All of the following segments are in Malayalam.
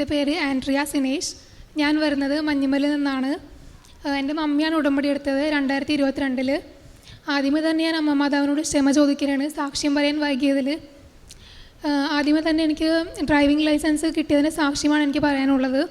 എന്റെ പേര് ആൻഡ്രിയ സിനേഷ്. ഞാൻ വരുന്നത് മഞ്ഞുമലിൽ നിന്നാണ്. എന്റെ മമ്മിയാണ് ഉടമ്പടി എടുത്തത് രണ്ടായിരത്തി ഇരുപത്തിരണ്ടിൽ ആദ്യമേ തന്നെ ഞാൻ അമ്മ മാതാവിനോട് ക്ഷമ ചോദിക്കുകയാണ് സാക്ഷ്യം പറയാൻ വൈകിയതിൽ ആദ്യമേ തന്നെ എനിക്ക് ഡ്രൈവിംഗ് ലൈസൻസ് കിട്ടിയതിന് സാക്ഷ്യമാണ് എനിക്ക് പറയാനുള്ളത്.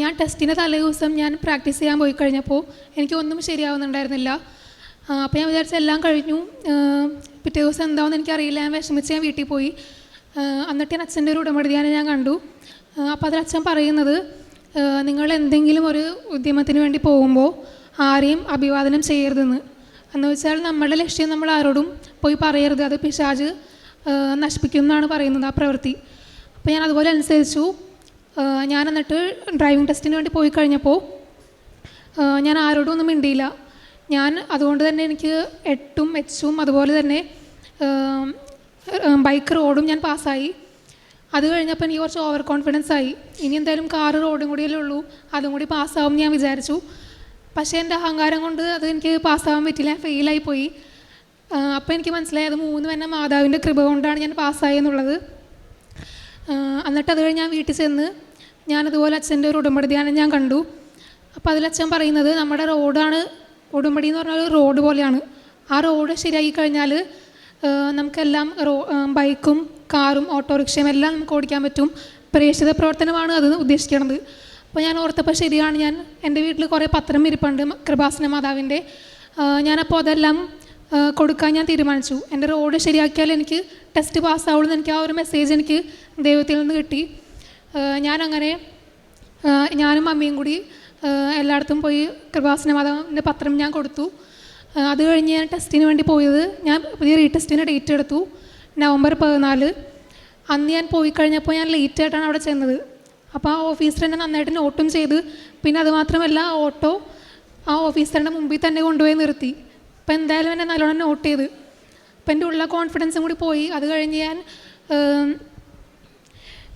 ഞാൻ ടെസ്റ്റിന്റെ തലേ ദിവസം ഞാൻ പ്രാക്ടീസ് ചെയ്യാൻ പോയി കഴിഞ്ഞപ്പോൾ എനിക്കൊന്നും ശരിയാവുന്നുണ്ടായിരുന്നില്ല. അപ്പോൾ ഞാൻ വിചാരിച്ച എല്ലാം കഴിഞ്ഞു. പിറ്റേ ദിവസം എന്താണെന്ന് എനിക്കറിയില്ല. ഞാൻ വിഷമിച്ച് ഞാൻ വീട്ടിൽ പോയി. എന്നിട്ട് ഞാൻ അച്ഛന്റെ ഒരു ഉടമ്പടിയാണ് ഞാൻ കണ്ടു. അപ്പോൾ അതിൽ അച്ഛൻ പറയുന്നത് നിങ്ങൾ എന്തെങ്കിലും ഒരു ഉദ്യമത്തിന് വേണ്ടി പോകുമ്പോൾ ആരെയും അഭിവാദനം ചെയ്യരുതെന്ന്. എന്ന് വെച്ചാൽ നമ്മുടെ ലക്ഷ്യം നമ്മൾ ആരോടും പോയി പറയരുത്. അത് പിശാജ് നശിപ്പിക്കും എന്നാണ് പറയുന്നത് ആ പ്രവൃത്തി. അപ്പോൾ ഞാൻ അതുപോലെ അനുസരിച്ചു. ഞാൻ എന്നിട്ട് ഡ്രൈവിംഗ് ടെസ്റ്റിന് വേണ്ടി പോയി കഴിഞ്ഞപ്പോൾ ഞാൻ ആരോടും ഒന്നും മിണ്ടിയില്ല. ഞാൻ അതുകൊണ്ട് തന്നെ എനിക്ക് എട്ടും എച്ചും അതുപോലെ തന്നെ ബൈക്ക് റോഡും ഞാൻ പാസ്സായി. അത് കഴിഞ്ഞപ്പോൾ എനിക്ക് കുറച്ച് ഓവർ കോൺഫിഡൻസ് ആയി. ഇനി എന്തായാലും കാറ് റോഡും കൂടിയല്ലേ ഉള്ളൂ. അതും കൂടി പാസ്സാവും ഞാൻ വിചാരിച്ചു. പക്ഷേ എന്റെ അഹങ്കാരം കൊണ്ട് അത് എനിക്ക് പാസ്സാവാൻ പറ്റില്ല. ഫെയിലായി പോയി. അപ്പോൾ എനിക്ക് മനസ്സിലായി അത് മൂന്ന് തന്നെ മാതാവിന്റെ കൃപ കൊണ്ടാണ് ഞാൻ പാസ്സായി എന്നുള്ളത്. ആഹ് എന്നിട്ട് അത് കഴിഞ്ഞ് ഞാൻ വീട്ടിൽ ചെന്ന് ഞാനതുപോലെ അച്ഛന്റെ ഒരു ഉടമ്പടി ധ്യാനം ഞാൻ കണ്ടു. അപ്പോൾ അതിൽ അച്ഛൻ പറയുന്നത് നമ്മുടെ റോഡാണ് ഉടമ്പടി എന്ന് പറഞ്ഞാൽ റോഡ് പോലെയാണ്. ആ റോഡ് ശരിയായി കഴിഞ്ഞാൽ നമുക്കെല്ലാം റോ ബൈക്കും കാറും ഓട്ടോറിക്ഷയും എല്ലാം നമുക്ക് ഓടിക്കാൻ പറ്റും. പ്രേക്ഷിത പ്രവർത്തനമാണ് അത് ഉദ്ദേശിക്കുന്നത് അപ്പോൾ ഞാൻ ഓർത്തപ്പോൾ ശരിയാണ് ഞാൻ എന്റെ വീട്ടിൽ കുറേ പത്രം ഇരിപ്പുണ്ട് കൃപാസന മാതാവിന്റെ. ഞാനപ്പോൾ അതെല്ലാം കൊടുക്കാൻ ഞാൻ തീരുമാനിച്ചു. എന്റെ റോഡ് ശരിയാക്കിയാൽ എനിക്ക് ടെസ്റ്റ് പാസ്സാവുള്ളൂ എന്ന് എനിക്ക് ആ ഒരു മെസ്സേജ് എനിക്ക് ദൈവത്തിൽ നിന്ന് കിട്ടി. ഞാനങ്ങനെ ഞാനും അമ്മയും കൂടി എല്ലായിടത്തും പോയി കൃപാസന മാതാവിന്റെ പത്രം ഞാൻ കൊടുത്തു. അത് കഴിഞ്ഞ് ഞാൻ ടെസ്റ്റിന് വേണ്ടി പോയത്. ഞാൻ പുതിയ റീടെസ്റ്റിന് ഡേറ്റ് എടുത്തു. നവംബർ പതിനാല്. അന്ന് ഞാൻ പോയി കഴിഞ്ഞപ്പോൾ ഞാൻ ലേറ്റ് ആയിട്ടാണ് അവിടെ ചെന്നത്. അപ്പോൾ ആ ഓഫീസർ എന്നെ നന്നായിട്ട് നോട്ടും ചെയ്ത് പിന്നെ അതുമാത്രമല്ല ഓട്ടോ ആ ഓഫീസറിന്റെ മുമ്പിൽ തന്നെ കൊണ്ടുപോയി നിർത്തി. അപ്പോൾ എന്തായാലും എന്നെ നല്ലോണം നോട്ട് ചെയ്ത്. അപ്പോൾ എന്റെ ഉള്ള കോൺഫിഡൻസും കൂടി പോയി. അത് കഴിഞ്ഞ് ഞാൻ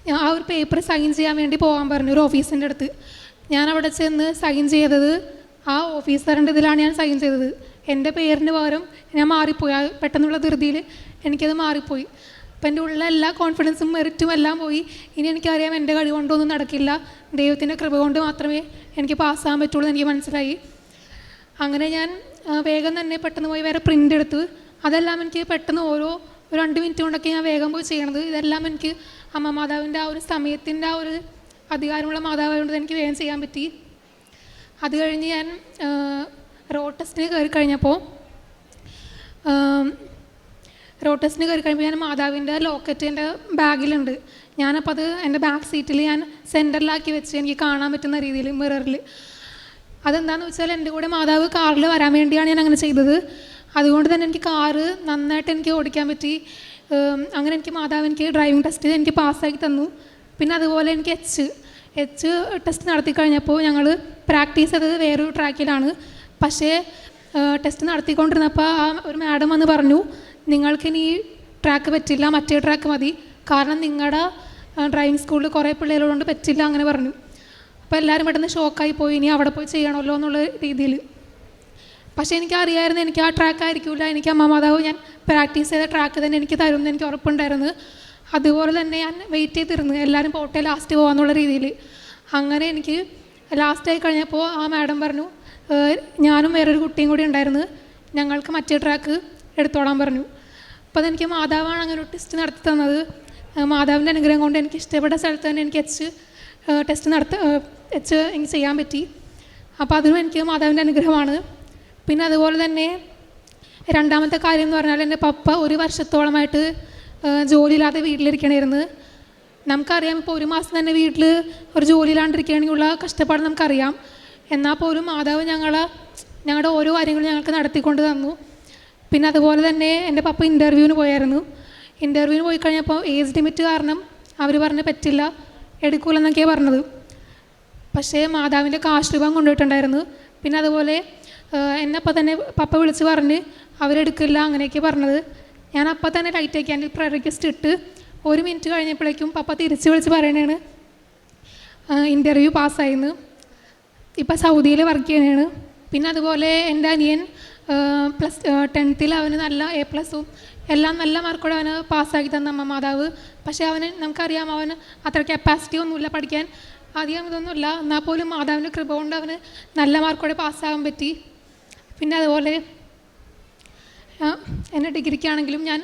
ഞാൻ ആ ഒരു പേപ്പർ സൈൻ ചെയ്യാൻ വേണ്ടി പോകാൻ പറഞ്ഞു ഒരു ഓഫീസിന്റെ അടുത്ത്. ഞാൻ അവിടെ ചെന്ന് സൈൻ ചെയ്തത് ആ ഓഫീസറിന്റെ ഇതിലാണ് ഞാൻ സൈൻ ചെയ്തത്. എന്റെ പേരിന് പകരം ഞാൻ മാറിപ്പോയി. ആ പെട്ടെന്നുള്ള ധൃതിയിൽ എനിക്കത് മാറിപ്പോയി. അപ്പം എന്റെ ഉള്ള എല്ലാ കോൺഫിഡൻസും മെറിറ്റും എല്ലാം പോയി. ഇനി എനിക്കറിയാം എന്റെ കഴിവ് കൊണ്ടൊന്നും നടക്കില്ല. ദൈവത്തിന്റെ കൃപ കൊണ്ട് മാത്രമേ എനിക്ക് പാസ്സാകാൻ പറ്റുള്ളൂ എനിക്ക് മനസ്സിലായി. അങ്ങനെ ഞാൻ വേഗം തന്നെ പെട്ടെന്ന് പോയി വേറെ പ്രിന്റ് എടുത്ത് അതെല്ലാം എനിക്ക് പെട്ടെന്ന് ഓരോ ഒരു രണ്ട് മിനിറ്റ് കൊണ്ടൊക്കെ ഞാൻ വേഗം പോയി ചെയ്യണത്. ഇതെല്ലാം എനിക്ക് അമ്മ മാതാവിന്റെ ആ ഒരു സമയത്തിന്റെ ആ ഒരു അധികാരമുള്ള മാതാവായതുകൊണ്ട് എനിക്ക് വേഗം ചെയ്യാൻ പറ്റി. അത് കഴിഞ്ഞ് ഞാൻ റോഡ് ടെസ്റ്റിന് കയറി കഴിഞ്ഞപ്പോൾ റോഡ് ടെസ്റ്റിന് കയറി കഴിഞ്ഞപ്പോൾ ഞാൻ മാതാവിന്റെ ലോക്കറ്റ് എന്റെ ബാഗിലുണ്ട്. ഞാനപ്പോൾ അത് എന്റെ ബാക്ക് സീറ്റിൽ ഞാൻ സെന്ററിലാക്കി വെച്ച് എനിക്ക് കാണാൻ പറ്റുന്ന രീതിയിൽ മിററിൽ അതെന്താണെന്ന് വെച്ചാൽ എന്റെ കൂടെ മാതാവ് കാറിൽ വരാൻ വേണ്ടിയാണ് ഞാൻ അങ്ങനെ ചെയ്തത്. അതുകൊണ്ട് തന്നെ എനിക്ക് കാറ് നന്നായിട്ട് എനിക്ക് ഓടിക്കാൻ പറ്റി. അങ്ങനെ എനിക്ക് മാതാവ് എനിക്ക് ഡ്രൈവിംഗ് ടെസ്റ്റ് എനിക്ക് പാസ്സാക്കി തന്നു. പിന്നെ അതുപോലെ എനിക്ക് എച്ച് എച്ച് ടെസ്റ്റ് നടത്തി കഴിഞ്ഞപ്പോൾ ഞങ്ങൾ പ്രാക്ടീസ് ചെയ്തത് വേറൊരു ട്രാക്കിലാണ് പക്ഷേ ടെസ്റ്റ് നടത്തിക്കൊണ്ടിരുന്നപ്പോൾ ആ ഒരു മാഡം വന്ന് പറഞ്ഞു നിങ്ങൾക്കിനി ഈ ട്രാക്ക് പറ്റില്ല മറ്റേ ട്രാക്ക് മതി. കാരണം നിങ്ങളുടെ ഡ്രൈവിംഗ് സ്കൂളിൽ കുറേ പിള്ളേരുള്ളതുകൊണ്ട് പറ്റില്ല അങ്ങനെ പറഞ്ഞു. അപ്പോൾ എല്ലാവരും പെട്ടെന്ന് ഷോക്കായി പോയി ഇനി അവിടെ പോയി ചെയ്യണമല്ലോ എന്നുള്ള രീതിയിൽ പക്ഷേ എനിക്ക് അറിയാമായിരുന്നു എനിക്ക് ആ ട്രാക്ക് ആയിരിക്കില്ല എനിക്ക് അമ്മ മാതാവ് ഞാൻ പ്രാക്ടീസ് ചെയ്ത ട്രാക്ക് തന്നെ എനിക്ക് തരും എന്ന് എനിക്ക് ഉറപ്പുണ്ടായിരുന്നു. അതുപോലെ തന്നെ ഞാൻ വെയിറ്റ് ചെയ്തിരുന്നു എല്ലാവരും പോട്ടെ ലാസ്റ്റ് പോകാന്നുള്ള രീതിയിൽ അങ്ങനെ എനിക്ക് ലാസ്റ്റ് ആയി കഴിഞ്ഞപ്പോൾ ആ മാഡം പറഞ്ഞു "ഏഹ്, ഞാനും വേറൊരു കുട്ടിയും കൂടി ഉണ്ടായിരുന്നു. ഞങ്ങൾക്ക് മറ്റേ ട്രാക്ക് എടുത്തോളാൻ പറഞ്ഞു. അപ്പോൾ അതെനിക്ക് മാതാവാണ് അങ്ങനെ ഒരു ടെസ്റ്റ് നടത്തി തന്നത്. മാതാവിന്റെ അനുഗ്രഹം കൊണ്ട് എനിക്ക് ഇഷ്ടപ്പെട്ട സ്ഥലത്ത് തന്നെ എനിക്ക് എച്ച് ടെസ്റ്റ് നടത്ത എച്ച് എനിക്ക് ചെയ്യാൻ പറ്റി. അപ്പോൾ അതിനും എനിക്ക് മാതാവിന്റെ അനുഗ്രഹമാണ്. പിന്നെ അതുപോലെ തന്നെ രണ്ടാമത്തെ കാര്യം എന്ന് പറഞ്ഞാൽ എന്റെ പപ്പ ഒരു വർഷത്തോളമായിട്ട് ജോലിയില്ലാതെ വീട്ടിലിരിക്കണമായിരുന്നു നമുക്കറിയാം ഇപ്പോൾ ഒരു മാസം തന്നെ വീട്ടിൽ ഒരു ജോലിയില്ലാണ്ടിരിക്കുകയാണെങ്കിലുള്ള കഷ്ടപ്പാട് നമുക്കറിയാം. എന്നാൽ പോലും മാതാവ് ഞങ്ങൾ ഞങ്ങളുടെ ഓരോ കാര്യങ്ങളും ഞങ്ങൾക്ക് നടത്തിക്കൊണ്ട് തന്നു. പിന്നെ അതുപോലെ തന്നെ എന്റെ പപ്പ ഇന്റർവ്യൂവിന് പോയായിരുന്നു. ഇന്റർവ്യൂവിന് പോയി കഴിഞ്ഞപ്പോൾ ഏജ് ലിമിറ്റ് കാരണം അവർ പറഞ്ഞ് പറ്റില്ല എടുക്കൂലെന്നൊക്കെയാണ് പറഞ്ഞത്. പക്ഷേ മാതാവിന്റെ കാശ് രൂപം കൊണ്ടുപോയിട്ടുണ്ടായിരുന്നു. പിന്നെ അതുപോലെ എന്നെ അപ്പം തന്നെ പപ്പ വിളിച്ച് പറഞ്ഞ് അവരെടുക്കില്ല അങ്ങനെയൊക്കെ പറഞ്ഞത്. ഞാൻ അപ്പം തന്നെ ലൈറ്റ് ക്യാൻഡിൽ പ്രയർ റിക്വസ്റ്റ് ഇട്ട് ഒരു മിനിറ്റ് കഴിഞ്ഞപ്പോഴേക്കും പപ്പ തിരിച്ച് വിളിച്ച് പറയണേണ്. ഇന്റർവ്യൂ പാസ്സായിന്ന്. ഇപ്പം സൗദിയിൽ വർക്ക് ചെയ്യുന്നതാണ് പിന്നെ അതുപോലെ എന്റെ അനിയൻ പ്ലസ് ടെൻത്തിൽ അവന് നല്ല എ പ്ലസും എല്ലാം നല്ല മാർക്കോടെ അവന് പാസ്സാക്കി തന്ന അമ്മ മാതാവ്. പക്ഷേ അവന് നമുക്കറിയാം അവന് അത്ര കപ്പാസിറ്റി ഒന്നുമില്ല പഠിക്കാൻ. അധികം ഇതൊന്നുമില്ല എന്നാൽ പോലും മാതാവിന്റെ കൃപ കൊണ്ട് അവന് നല്ല മാർക്കോടെ പാസ്സാകാൻ പറ്റി. പിന്നെ അതുപോലെ എന്റെ ഡിഗ്രിക്കാണെങ്കിലും ഞാൻ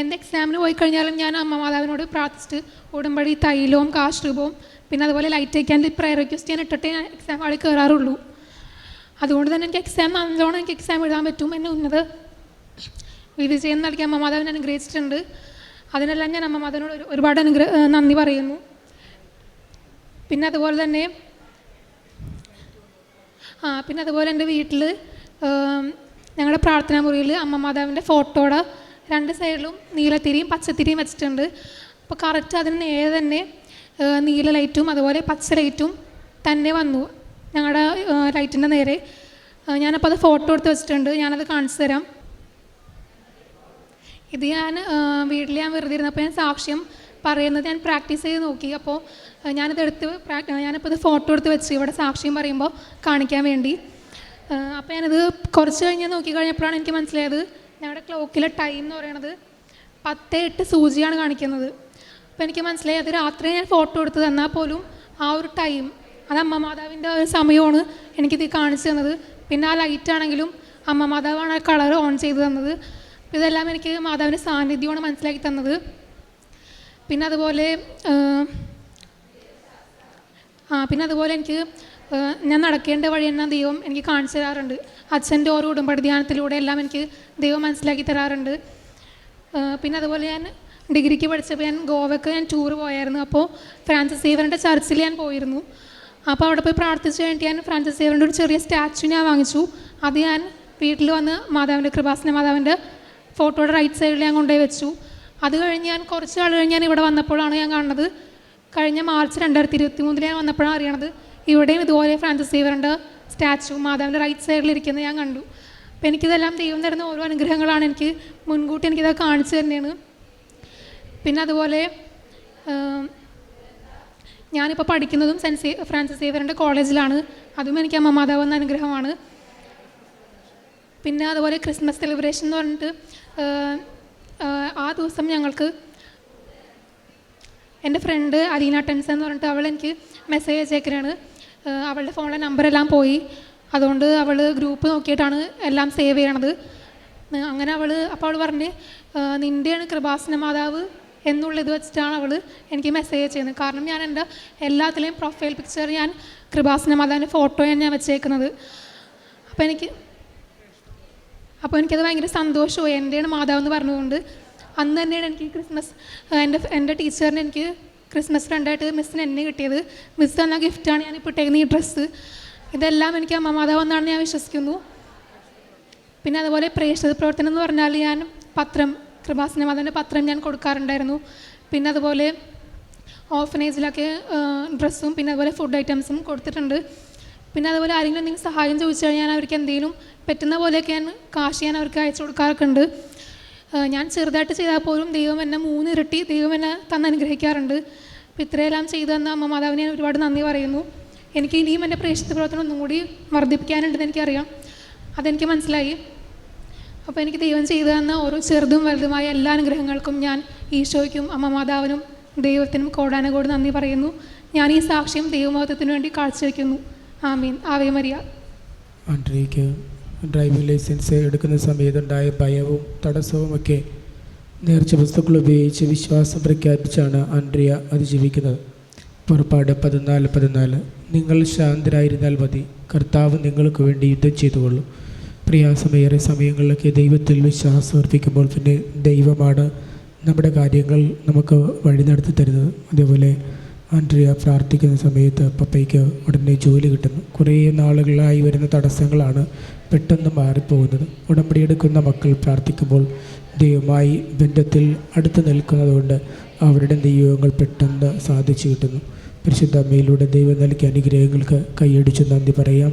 എന്റെ എക്സാമിന് പോയി കഴിഞ്ഞാലും ഞാൻ അമ്മ മാതാവിനോട് പ്രാർത്ഥിച്ചിട്ട് ഉടമ്പടി തൈലവും കാശ് രൂപവും പിന്നെ അതുപോലെ ലൈറ്റ് അയക്കാൻ പ്രയർ റിക്വസ്റ്റ് ഞാൻ ഇട്ടിട്ടേ ഞാൻ എക്സാം ആളിൽ കയറാറുള്ളൂ അതുകൊണ്ട് തന്നെ എനിക്ക് എക്സാം നല്ലോണം എനിക്ക് എക്സാം എഴുതാൻ പറ്റും എന്നെ ഉന്നത് വിജയം നൽകി അമ്മ മാതാവിനെ അനുഗ്രഹിച്ചിട്ടുണ്ട്. അതിനെല്ലാം ഞാൻ അമ്മ ഒരുപാട് അനുഗ്രഹ നന്ദി പറയുന്നു. പിന്നെ അതുപോലെ തന്നെ ആ പിന്നെ അതുപോലെ എന്റെ വീട്ടിൽ ഞങ്ങളുടെ പ്രാർത്ഥനാ മുറിയിൽ അമ്മ മാതാവിന്റെ ഫോട്ടോയുടെ രണ്ട് സൈഡിലും നീലത്തിരിയും പച്ചത്തിരിയും വെച്ചിട്ടുണ്ട്. അപ്പോൾ കറക്റ്റ് അതിന് നേരെ തന്നെ നീല ലൈറ്റും അതുപോലെ പച്ച ലൈറ്റും തന്നെ വന്നു. ഞങ്ങളുടെ ലൈറ്റിന്റെ നേരെ. ഞാനപ്പോൾ അത് ഫോട്ടോ എടുത്ത് വെച്ചിട്ടുണ്ട്. ഞാനത് കാണിച്ചു തരാം. ഇത് ഞാൻ വീട്ടിൽ ഞാൻ വെറുതെ ഇരുന്നപ്പോൾ ഞാൻ സാക്ഷ്യം പറയുന്നത് ഞാൻ പ്രാക്ടീസ് ചെയ്ത് നോക്കി. അപ്പോൾ ഞാനത് എടുത്ത് ഞാനിപ്പോൾ ഇത് ഫോട്ടോ എടുത്ത് വെച്ച് ഇവിടെ സാക്ഷ്യം പറയുമ്പോൾ കാണിക്കാൻ വേണ്ടി. അപ്പോൾ ഞാനിത് കുറച്ച് കഴിഞ്ഞ് നോക്കി കഴിഞ്ഞപ്പോഴാണ് എനിക്ക് മനസ്സിലായത് ഞങ്ങളുടെ ക്ലോക്കിലെ ടൈം എന്ന് പറയണത് പത്ത് എട്ട് സൂചിയാണ് കാണിക്കുന്നത്. അപ്പോൾ എനിക്ക് മനസ്സിലായി അത് രാത്രി ഞാൻ ഫോട്ടോ എടുത്ത് തന്നാൽ പോലും ആ ഒരു ടൈം അത് അമ്മ മാതാവിന്റെ ഒരു സമയമാണ് എനിക്കിത് കാണിച്ചു തന്നത്. പിന്നെ ആ ലൈറ്റ് ആണെങ്കിലും അമ്മ മാതാവാണ് ആ കളർ ഓൺ ചെയ്ത് തന്നത്. ഇതെല്ലാം എനിക്ക് മാതാവിന്റെ സാന്നിധ്യമാണ് മനസ്സിലാക്കി തന്നത്. പിന്നെ അതുപോലെ ആ പിന്നെ അതുപോലെ എനിക്ക് ഞാൻ നടക്കേണ്ട വഴി തന്നെ ദൈവം എനിക്ക് കാണിച്ചു തരാറുണ്ട്. അച്ഛന്റെ ഓരോ ഉടമ്പടി ധ്യാനത്തിലൂടെ എല്ലാം എനിക്ക് ദൈവം മനസ്സിലാക്കി തരാറുണ്ട്. പിന്നെ അതുപോലെ ഞാൻ ഡിഗ്രിക്ക് പഠിച്ചപ്പോൾ ഞാൻ ഗോവയ്ക്ക് ഞാൻ ടൂർ പോയായിരുന്നു. അപ്പോൾ ഫ്രാൻസിസ് സേവറിന്റെ ചർച്ചിൽ ഞാൻ പോയിരുന്നു. അപ്പോൾ അവിടെ പോയി പ്രാർത്ഥിച്ചു കഴിഞ്ഞിട്ട് ഞാൻ ഫ്രാൻസിസ് സേവറിന്റെ ഒരു ചെറിയ സ്റ്റാച്ചു ഞാൻ വാങ്ങിച്ചു. അത് ഞാൻ വീട്ടിൽ വന്ന് മാതാവിന്റെ കൃപാസന മാതാവിന്റെ ഫോട്ടോയുടെ റൈറ്റ് സൈഡിൽ ഞാൻ കൊണ്ടുപോയി വെച്ചു. അത് കഴിഞ്ഞ് ഞാൻ കുറച്ച് നാൾ കഴിഞ്ഞ് ഞാൻ ഇവിടെ വന്നപ്പോഴാണ് ഞാൻ കാണുന്നത്. കഴിഞ്ഞ മാർച്ച് രണ്ടായിരത്തി ഇരുപത്തി മൂന്നിൽ ഞാൻ വന്നപ്പോഴാണ് അറിയണത്. ഇവിടെയും ഇതുപോലെ ഫ്രാൻസിസ് സേവറിന്റെ സ്റ്റാച്ചു മാതാവിന്റെ റൈറ്റ് സൈഡിൽ ഇരിക്കുന്നത് ഞാൻ കണ്ടു. അപ്പോൾ എനിക്കിതെല്ലാം ദൈവം തരുന്ന ഓരോ അനുഗ്രഹങ്ങളാണ്. എനിക്ക് മുൻകൂട്ടി എനിക്കിതൊക്കെ കാണിച്ചു തന്നെയാണ് പിന്നെ അതുപോലെ ഞാനിപ്പോൾ പഠിക്കുന്നതും സെന്റ് സേ ഫ്രാൻസിസ് സേവറിന്റെ കോളേജിലാണ്. അതും എനിക്ക് അമ്മ മാതാവ് അനുഗ്രഹമാണ്. പിന്നെ അതുപോലെ ക്രിസ്മസ് സെലിബ്രേഷൻ എന്ന് പറഞ്ഞിട്ട് ആ ദിവസം ഞങ്ങൾക്ക് എന്റെ ഫ്രണ്ട് അലീന ടെൻസ് എന്ന് പറഞ്ഞിട്ട് അവൾ എനിക്ക് മെസ്സേജ് അയച്ചേക്കനാണ് ഏഹ്, അവളുടെ ഫോണിലെ നമ്പറെല്ലാം പോയി. അതുകൊണ്ട് അവൾ ഗ്രൂപ്പ് നോക്കിയിട്ടാണ് എല്ലാം സേവ് ചെയ്യണത്. അങ്ങനെ അവൾ അപ്പോൾ അവൾ പറഞ്ഞ് നിന്റെയാണ് കൃപാസന മാതാവ്. എന്നുള്ള ഇത് വെച്ചിട്ടാണ് അവൾ എനിക്ക് മെസ്സേജ് ചെയ്യുന്നത്. കാരണം ഞാൻ എന്റെ എല്ലാത്തിലെയും പ്രൊഫൈൽ പിക്ചർ ഞാൻ കൃപാസന മാതാവിന്റെ ഫോട്ടോയാണ് ഞാൻ വെച്ചേക്കുന്നത്. അപ്പോൾ എനിക്ക് അപ്പോൾ എനിക്കത് ഭയങ്കര സന്തോഷമായി. എന്റെയാണ് മാതാവ് എന്ന് പറഞ്ഞുകൊണ്ട് അന്ന് തന്നെയാണ് എനിക്ക് ക്രിസ്മസ് എന്റെ എന്റെ ടീച്ചറിന് എനിക്ക് ക്രിസ്മസ് ഫ്രണ്ടായിട്ട് മിസ്സിന് എന്നെ കിട്ടിയത്. മിസ് തന്ന ഗിഫ്റ്റാണ് ഞാൻ ഇപ്പോൾ ഇട്ടേക്കുന്ന ഈ ഡ്രസ്സ് ഇതെല്ലാം എനിക്ക് അമ്മ മാതാവ് എന്നാണ് ഞാൻ വിശ്വസിക്കുന്നു. പിന്നെ അതുപോലെ പ്രേക്ഷക പ്രവർത്തനം എന്ന് പറഞ്ഞാൽ ഞാൻ പത്രം കൃപാസന മാതാവിന്റെ പത്രം ഞാൻ കൊടുക്കാറുണ്ടായിരുന്നു. പിന്നെ അതുപോലെ ഓഫനേജിലൊക്കെ ഡ്രസ്സും പിന്നെ അതുപോലെ ഫുഡ് ഐറ്റംസും കൊടുത്തിട്ടുണ്ട്. പിന്നെ അതുപോലെ ആരെങ്കിലും എന്തെങ്കിലും സഹായം ചോദിച്ചു കഴിഞ്ഞാൽ അവർക്ക് എന്തെങ്കിലും പറ്റുന്ന പോലെയൊക്കെ ഞാൻ കാശ് ഞാൻ അവർക്ക് അയച്ചു കൊടുക്കാറൊക്കെ ഉണ്ട് ഞാൻ ചെറുതായിട്ട് ചെയ്താൽ പോലും ദൈവം എന്നെ മൂന്ന് ഇരട്ടി ദൈവം എന്നെ തന്ന് അനുഗ്രഹിക്കാറുണ്ട്. അപ്പോൾ ഇത്രയെല്ലാം ചെയ്തു തന്ന അമ്മ മാതാവിനെ ഞാൻ ഒരുപാട് നന്ദി പറയുന്നു. എനിക്ക് ഇനിയും എന്റെ പ്രേക്ഷിത പ്രവർത്തനം ഒന്നും കൂടി വർദ്ധിപ്പിക്കാനുണ്ടെന്ന് എനിക്കറിയാം. അതെനിക്ക് മനസ്സിലായി. അപ്പോൾ എനിക്ക് ദൈവം ചെയ്തു തന്ന ഓരോ ചെറുതും വലുതുമായ എല്ലാ അനുഗ്രഹങ്ങൾക്കും ഞാൻ ഈശോയ്ക്കും അമ്മ മാതാവിനും ദൈവത്തിനും കോടാനകോട് നന്ദി പറയുന്നു. ഞാൻ ഈ സാക്ഷ്യം ദൈവമഹത്വത്തിനു വേണ്ടി കാഴ്ചവെക്കുന്നു. ആമീൻ. ആവേ മരിയ. ആൻഡ്രിയയ്ക്ക് ഡ്രൈവിംഗ് ലൈസൻസ് എടുക്കുന്ന സമയത്തുണ്ടായ ഭയവും തടസ്സവുമൊക്കെ നേർച്ച വസ്തുക്കൾ ഉപയോഗിച്ച് വിശ്വാസം പ്രഖ്യാപിച്ചാണ് ആൻഡ്രിയ അതിജീവിക്കുന്നത്. പുറപ്പാട് പതിനാല് പതിനാല്. നിങ്ങൾ ശാന്തരായിരുന്നാൽ മതി. കർത്താവ് നിങ്ങൾക്ക് വേണ്ടി യുദ്ധം ചെയ്തുകൊള്ളും. പ്രയാസമേറെ സമയങ്ങളിലൊക്കെ ദൈവത്തിൽ വിശ്വാസം അർപ്പിക്കുമ്പോൾ തന്നെ ദൈവമാണ് നമ്മുടെ കാര്യങ്ങൾ നമുക്ക് വഴി നടത്തി തരുന്നത്. അതേപോലെ ആൻഡ്രിയ പ്രാർത്ഥിക്കുന്ന സമയത്ത് പപ്പയ്ക്ക് ഉടനെ ജോലി കിട്ടുന്നു. കുറേ നാളുകളായി വരുന്ന തടസ്സങ്ങളാണ് പെട്ടെന്ന് മാറിപ്പോകുന്നത്. ഉടമ്പടി എടുക്കുന്ന മക്കൾ പ്രാർത്ഥിക്കുമ്പോൾ ദൈവമായി ബന്ധത്തിൽ അടുത്ത് നിൽക്കുന്നതുകൊണ്ട് അവരുടെ ദൈവങ്ങൾ പെട്ടെന്ന് സാധിച്ചു കിട്ടുന്നു. പരിശുദ്ധ അമ്മയിലൂടെ ദൈവം നൽകിയ അനുഗ്രഹങ്ങൾക്ക് കൈയടിച്ച് നന്ദി പറയാം.